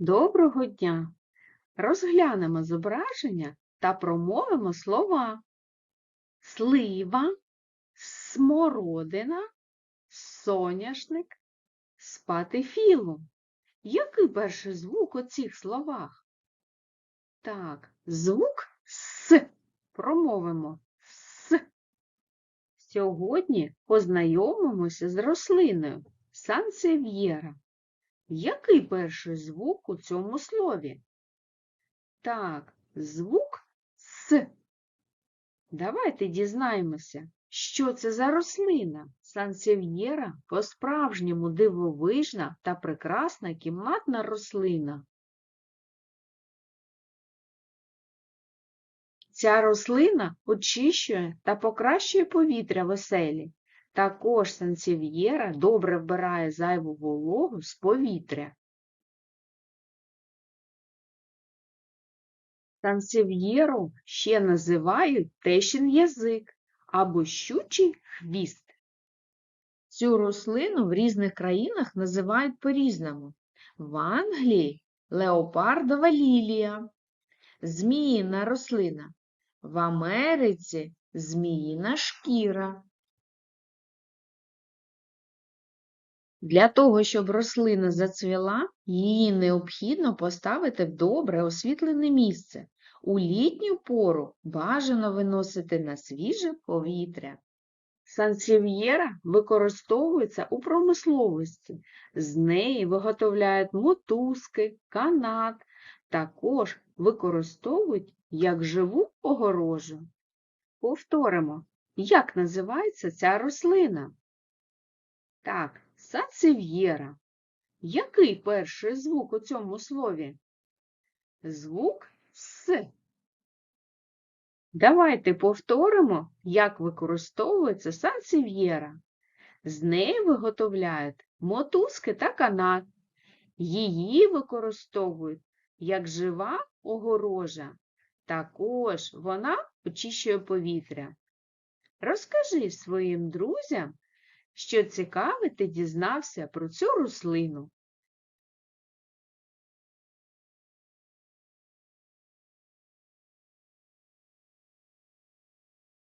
Доброго дня! Розглянемо зображення та промовимо слова слива, смородина, соняшник, спатифілом. Який перший звук у цих словах? Так, звук С. Промовимо С. Сьогодні познайомимося з рослиною Сансев'єра. Який перший звук у цьому слові? Так, звук С. Давайте дізнаємося, що це за рослина. Сансев'єра по-справжньому дивовижна та прекрасна кімнатна рослина. Ця рослина очищує та покращує повітря в оселі. Також сансев'єра добре вбирає зайву вологу з повітря. Сансев'єру ще називають тещин язик або щучий хвіст. Цю рослину в різних країнах називають по-різному. В Англії леопардова лілія, зміїна рослина, в Америці зміїна шкіра. Для того, щоб рослина зацвіла, її необхідно поставити в добре освітлене місце. У літню пору бажано виносити на свіже повітря. Сансев'єра використовується у промисловості. З неї виготовляють мотузки, канат, також використовують як живу огорожу. Повторимо, як називається ця рослина? Так, сансев'єра. Який перший звук у цьому слові? Звук С. Давайте повторимо, як використовується сансев'єра. З неї виготовляють мотузки та канат. Її використовують як жива огорожа. Також вона очищує повітря. Розкажи своїм друзям, що цікаве ти дізнався про цю рослину.